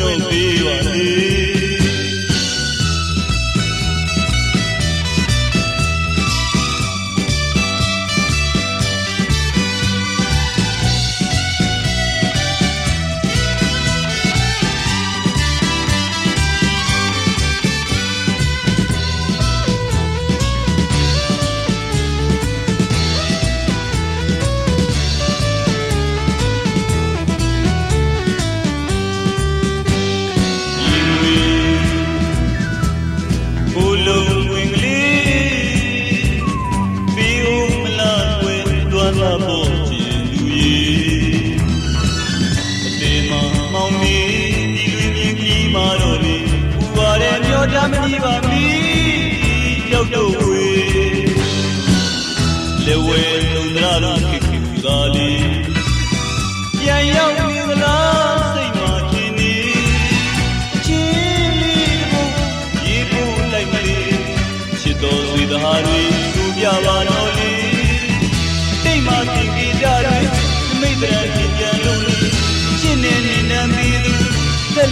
တော်ဝ နေဒီလူမြင်ကြီးမာတော့လေပူပါတဲ့မျောတမကြီးပါမီရောက်တော့ဝေလေဝဲလုံဒရာလို့ခိခိသာလေးပြန်ရောက်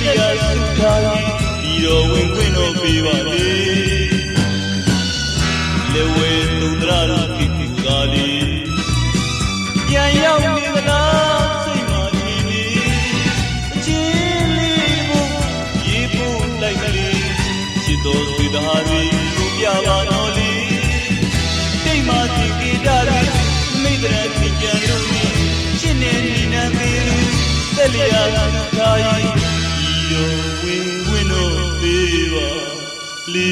လျာစုထားရင်ဒီတော်ဝင်ခွင့်တော့ပေးပါလေလေဝဲသူဒရာလို့ခိခိသာလေးပြန်ရောက်နေသလားစိတ်မှာထင်နေအချင်းလေးဘုရေပို့လိုက်မလေးချစ်တော်ဆွေသားတွေသူပြပါတော့လေတိတ်မှတင်ကြကြတယ်မိတ္တရာသင်ကြံလို့နေရှင်းနေနေနံသေးလူသက်လျာသူသားရင် ဒီတော့ဝင်ဝင်တော့သေးပါလေ